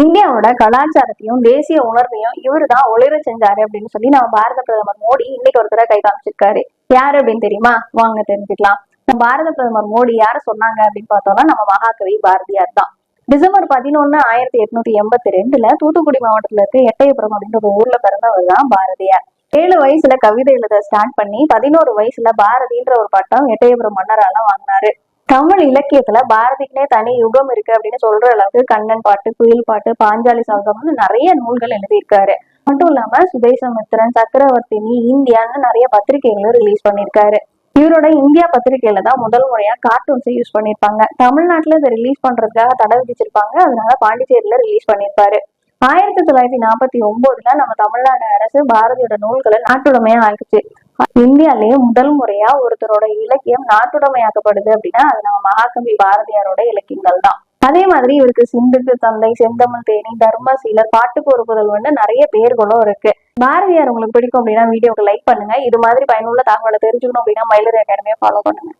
இந்தியாவோட கலாச்சாரத்தையும் தேசிய உணர்வையும் இவரு தான் ஒளிர செஞ்சாரு அப்படின்னு சொல்லி நம்ம பாரத பிரதமர் மோடி இன்னைக்கு ஒருத்தர கை காமிச்சிருக்காரு. யாரு அப்படின்னு தெரியுமா? வாங்க தெரிஞ்சுக்கலாம். நம்ம பாரத பிரதமர் மோடி யார சொன்னாங்க அப்படின்னு பார்த்தோம்னா நம்ம மகாகவி பாரதியார் தான். டிசம்பர் பதினொன்னு ஆயிரத்தி எட்நூத்தி எண்பத்தி ரெண்டுல தூத்துக்குடி மாவட்டத்துல இருக்க எட்டயபுரம் அப்படின்ற ஒரு ஊர்ல பிறந்தவர் தான் பாரதியார். ஏழு வயசுல கவிதை எழுத ஸ்டார்ட் பண்ணி பதினோரு வயசுல பாரதின்ற ஒரு பட்டம் எட்டயபுரம் மன்னரால வாங்கினாரு. தமிழ் இலக்கியத்துல பாரதிக்குனே தனி யுகம் இருக்கு அப்படின்னு சொல்ற அளவுக்கு கண்ணன் பாட்டு குயில் பாட்டு பாஞ்சாலி சங்கம்னு நிறைய நூல்கள் எழுதியிருக்காரு. மட்டும் இல்லாம சுதேசமித்திரன் சக்கரவர்த்தினி இந்தியான்னு நிறைய பத்திரிகைகளும் ரிலீஸ் பண்ணியிருக்காரு. இவரோட இந்தியா பத்திரிகையில தான் முதல் முறையா கார்ட்டூன்ஸை யூஸ் பண்ணியிருப்பாங்க. தமிழ்நாட்டுல இதை ரிலீஸ் பண்றதுக்காக தடை விதிச்சிருப்பாங்க. அதனால பாண்டிச்சேரியில ரிலீஸ் பண்ணியிருப்பாரு. ஆயிரத்தி தொள்ளாயிரத்தி நாற்பத்தி ஒன்பதுல நம்ம தமிழ்நாடு அரசு பாரதியோட நூல்களை நாட்டுடைமையா ஆக்குச்சு. இந்தியாலேயே முதல் முறையா ஒருத்தரோட இலக்கியம் நாட்டுடைமையாக்கப்படுது அப்படின்னா அது நம்ம மகாகவி பாரதியாரோட இலக்கியங்கள் தான் அதே மாதிரி இவருக்கு சிந்துக்கு தந்தை செந்தமிழ் தேனி தர்மசீலர் பாட்டுக்கு ஒரு புதல்வன்னு நிறைய பேர்களும் இருக்கு. பாரதியார் உங்களுக்கு பிடிக்கும் அப்படின்னா வீடியோக்கு லைக் பண்ணுங்க. இது மாதிரி பயனுள்ள தகவலை தெரிஞ்சுக்கணும் அப்படின்னா மயிலர் அகாடமியை ஃபாலோ பண்ணுங்க.